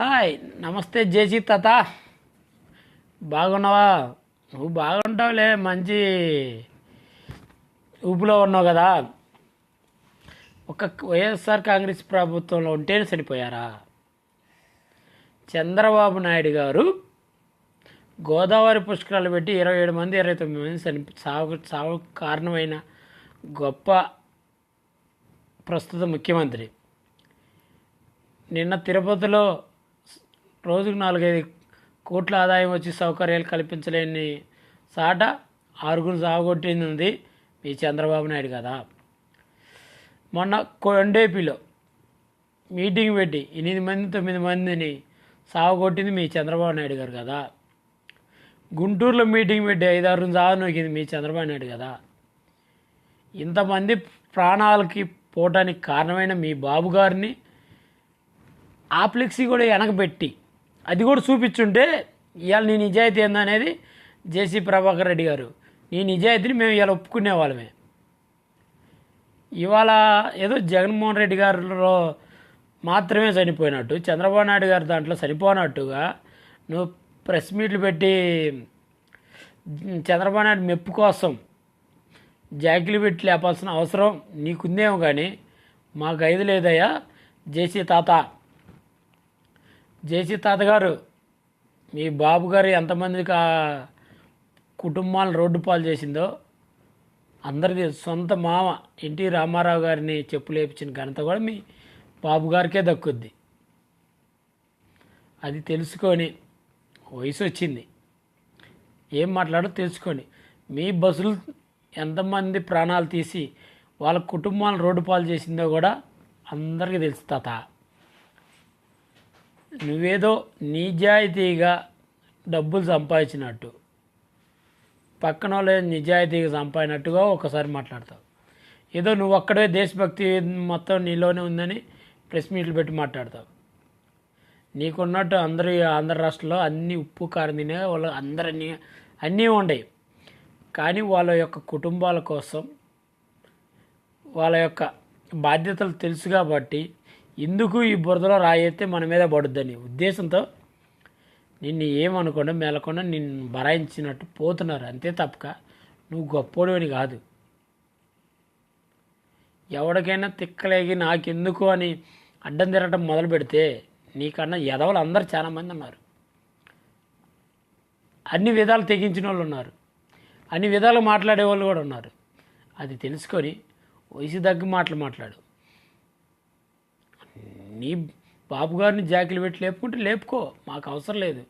Hi నమస్తే జేసీ తాత. బాగున్నావా? నువ్వు బాగుంటావులే మంచి ఊపులో ఉన్నావు కదా. ఒక వైఎస్ఆర్ కాంగ్రెస్ ప్రభుత్వంలో ఉంటేనే చనిపోయారా చంద్రబాబు నాయుడు గారు గోదావరి పుష్కరాలు పెట్టి ఇరవై ఏడు మంది ఇరవై తొమ్మిది మంది చని సాగు సాగు కారణమైన గొప్ప ప్రస్తుత ముఖ్యమంత్రి. నిన్న తిరుపతిలో రోజుకు నాలుగైదు కోట్ల ఆదాయం వచ్చి సౌకర్యాలు కల్పించలేని సాట ఆరుగురు సాగొట్టింది మీ చంద్రబాబు నాయుడు కదా. మొన్న కొండేపిలో మీటింగ్ పెట్టి ఎనిమిది మంది తొమ్మిది మందిని సాగొట్టింది మీ చంద్రబాబు నాయుడు గారు కదా. గుంటూరులో మీటింగ్ పెట్టి ఐదారు సాగు నొక్కింది మీ చంద్రబాబు నాయుడు కదా. ఇంతమంది ప్రాణాలకి పోవటానికి కారణమైన మీ బాబు గారిని కూడా వెనకబెట్టి అది కూడా చూపించుంటే ఇవాళ నీ నిజాయితీ ఏందనేది జేసీ ప్రభాకర్ రెడ్డి గారు. నీ నిజాయితీని మేము ఇవాళ ఒప్పుకునే వాళ్ళమే. ఇవాళ ఏదో జగన్మోహన్ రెడ్డి గారిలో మాత్రమే చనిపోయినట్టు చంద్రబాబు నాయుడు గారు దాంట్లో చనిపోనట్టుగా నువ్వు ప్రెస్ మీట్లు పెట్టి చంద్రబాబు నాయుడు మెప్పు కోసం జాకిలు పెట్టి లేపాల్సిన అవసరం నీకుందేమో కానీ మాకు ఐదు లేదయ్యా. జేసీ తాత జేసీ తాతగారు మీ బాబు గారు ఎంతమందికి ఆ కుటుంబాలను రోడ్డు పాలు చేసిందో అందరిది సొంత మామ ఎన్టీ రామారావు గారిని చెప్పు లేపించిన ఘనత కూడా మీ బాబు గారికే దక్కుద్ది. అది తెలుసుకొని వయసు వచ్చింది. ఏం మాట్లాడో తెలుసుకొని మీ బస్సులు ఎంతమంది ప్రాణాలు తీసి వాళ్ళ కుటుంబాలను రోడ్డు పాలు చేసిందో కూడా అందరికీ తెలుసు తాత. నువ్వేదో నిజాయితీగా డబ్బులు సంపాదించినట్టు. పక్కన వాళ్ళే నిజాయితీగా సంపాదినట్టుగా ఒకసారి మాట్లాడతావు. ఏదో నువ్వు ఒక్కడే దేశభక్తి మొత్తం నీలోనే ఉందని ప్రెస్ మీట్లు పెట్టి మాట్లాడతావు. నీకున్నట్టు అందరూ ఆంధ్ర రాష్ట్రంలో అన్ని ఉప్పు కారం తినే వాళ్ళు అందరినీ అన్నీ ఉండయి కానీ వాళ్ళ యొక్క కుటుంబాల కోసం వాళ్ళ యొక్క బాధ్యతలు తెలుసు కాబట్టి ఎందుకు ఈ బురదలో రాయేస్తే మన మీద పడుద్దని ఉద్దేశంతో నిన్ను ఏమనుకుండా మేలకుండా నిన్ను బరాయించినట్టు పోతున్నారు. అంతే తప్పక. నువ్వు గొప్పోడివని కాదు. ఎవడికైనా తిక్కలేగి నాకెందుకు అని అడ్డం తిరగటం మొదలు పెడితే నీకన్నా ఎదవలు అందరు చాలామంది ఉన్నారు. అన్ని విధాలు తెగించిన వాళ్ళు ఉన్నారు. అన్ని విధాలు మాట్లాడే వాళ్ళు కూడా ఉన్నారు. అది తెలుసుకొని వయసు తగ్గి మాటలు మాట్లాడు. నీ బాబుగారిని జాకిలు పెట్టి లేపుకుంటే లేపుకో. మాకు అవసరం లేదు.